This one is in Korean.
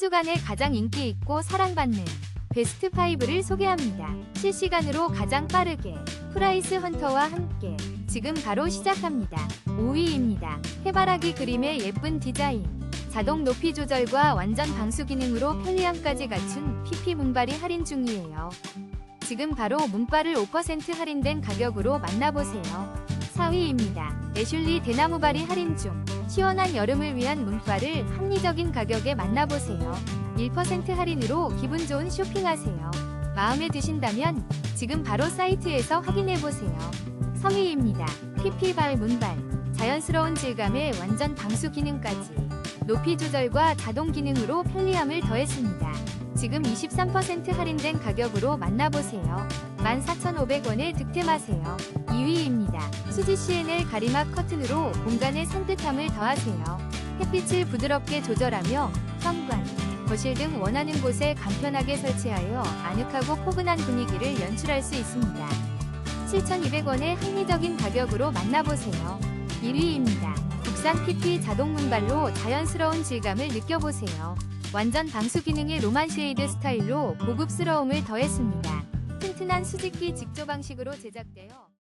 주간에 가장 인기 있고 사랑받는 베스트 5를 소개합니다. 실시간으로 가장 빠르게 프라이스 헌터와 함께 지금 바로 시작합니다. 5위입니다. 해바라기 그림의 예쁜 디자인, 자동 높이 조절과 완전 방수 기능으로 편리함까지 갖춘 PP 문발이 할인 중이에요. 지금 바로 문발을 5% 할인된 가격으로 만나보세요. 4위입니다. 애슐리 대나무발이 할인 중. 시원한 여름을 위한 문발을 합리적인 가격에 만나보세요. 1% 할인으로 기분 좋은 쇼핑하세요. 마음에 드신다면 지금 바로 사이트에서 확인해보세요. 3위입니다. PP발 문발. 자연스러운 질감에 완전 방수 기능까지. 높이 조절과 자동 기능으로 편리함을 더했습니다. 지금 23% 할인된 가격으로 만나보세요. 14,500원에 득템하세요. 2위입니다. 수지 CNL 가리막 커튼으로 공간의 산뜻함을 더하세요. 햇빛을 부드럽게 조절하며 현관, 거실 등 원하는 곳에 간편하게 설치하여 아늑하고 포근한 분위기를 연출할 수 있습니다. 7,200원의 합리적인 가격으로 만나보세요. 1위입니다. 국산 PP 자동 문발로 자연스러운 질감을 느껴보세요. 완전 방수 기능의 로만 쉐이드 스타일로 고급스러움을 더했습니다. 튼튼한 수직기 직조 방식으로 제작되어